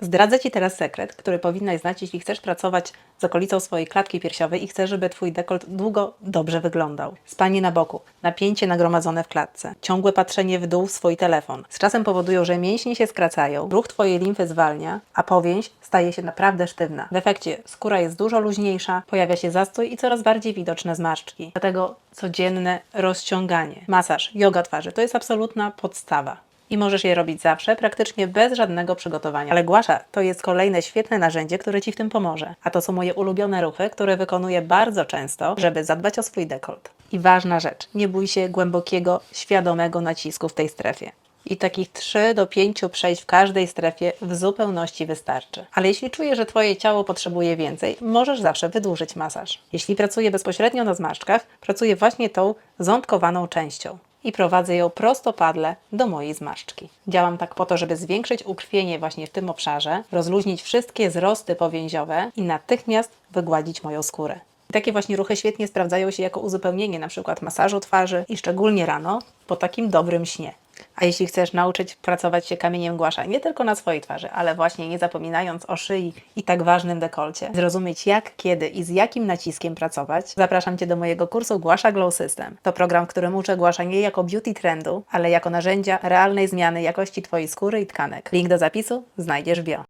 Zdradzę Ci teraz sekret, który powinnaś znać, jeśli chcesz pracować z okolicą swojej klatki piersiowej i chcesz, żeby Twój dekolt długo dobrze wyglądał. Spanie na boku, napięcie nagromadzone w klatce, ciągłe patrzenie w dół w swój telefon. Z czasem powodują, że mięśnie się skracają, ruch Twojej limfy zwalnia, a powięź staje się naprawdę sztywna. W efekcie skóra jest dużo luźniejsza, pojawia się zastój i coraz bardziej widoczne zmarszczki. Dlatego codzienne rozciąganie, masaż, yoga twarzy to jest absolutna podstawa i możesz je robić zawsze, praktycznie bez żadnego przygotowania. Ale głasza to jest kolejne świetne narzędzie, które Ci w tym pomoże. A to są moje ulubione ruchy, które wykonuję bardzo często, żeby zadbać o swój dekolt. I ważna rzecz, nie bój się głębokiego, świadomego nacisku w tej strefie. I takich 3 do 5 przejść w każdej strefie w zupełności wystarczy. Ale jeśli czujesz, że Twoje ciało potrzebuje więcej, możesz zawsze wydłużyć masaż. Jeśli pracuję bezpośrednio na zmarszczkach, pracuję właśnie tą ząbkowaną częścią i prowadzę ją prostopadle do mojej zmarszczki. Działam tak po to, żeby zwiększyć ukrwienie właśnie w tym obszarze, rozluźnić wszystkie zrosty powięziowe i natychmiast wygładzić moją skórę. Takie właśnie ruchy świetnie sprawdzają się jako uzupełnienie przykład masażu twarzy i szczególnie rano po takim dobrym śnie. A jeśli chcesz nauczyć pracować się kamieniem głasza nie tylko na swojej twarzy, ale właśnie nie zapominając o szyi i tak ważnym dekolcie, zrozumieć jak, kiedy i z jakim naciskiem pracować, zapraszam Cię do mojego kursu Głasza Glow System. To program, w którym uczę głasza nie jako beauty trendu, ale jako narzędzia realnej zmiany jakości Twojej skóry i tkanek. Link do zapisu znajdziesz w bio.